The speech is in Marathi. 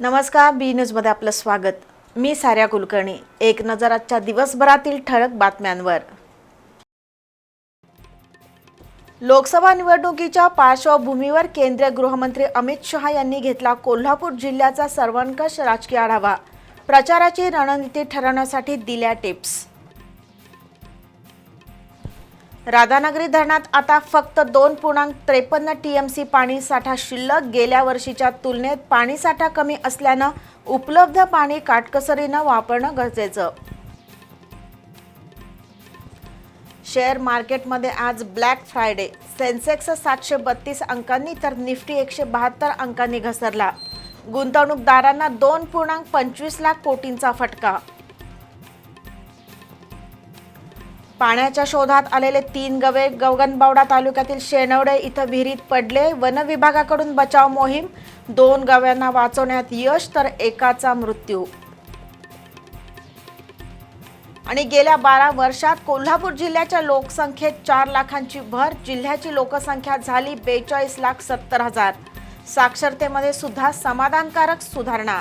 नमस्कार बी न्यूजमध्ये आपलं स्वागत. मी साऱ्या कुलकर्णी. एक नजर आजच्या दिवसभरातील ठळक बातम्यांवर. लोकसभा निवडणुकीच्या पार्श्वभूमीवर केंद्रीय गृहमंत्री अमित शहा यांनी घेतला कोल्हापूर जिल्ह्याचा सर्वंकष राजकीय आढावा. प्रचाराची रणनीती ठरवण्यासाठी दिल्या टिप्स. राधानगरी धरणात आता फक्त दोन पूर्णांक त्रेपन्न टीएमसी पाणी साठा शिल्लक. गेल्या वर्षीच्या तुलनेत पाणीसाठा कमी असल्यानं उपलब्ध पाणी काटकसरीनं वापरणं गरजेचं. शेअर मार्केटमध्ये आज ब्लॅक फ्रायडे. सेन्सेक्स सातशे बत्तीस अंकांनी तर निफ्टी एकशे बहात्तर अंकांनी घसरला. गुंतवणूकदारांना दोन पूर्णांक पंचवीस लाख कोटींचा फटका. पाण्याच्या शोधात आलेले तीन गवे गगनबावडा तालुक्यातील शेनवडे इथं विहिरीत पडले. वनविभागाकडून बचाव मोहीम. दोन गव्यांना वाचवण्यात यश तर एकाचा मृत्यू. आणि गेल्या बारा वर्षात कोल्हापूर जिल्ह्याच्या लोकसंख्येत चार लाखांची भर जिल्ह्याची लोकसंख्या झाली बेचाळीस लाख सत्तर हजार. साक्षरतेमध्ये सुद्धा समाधानकारक सुधारणा.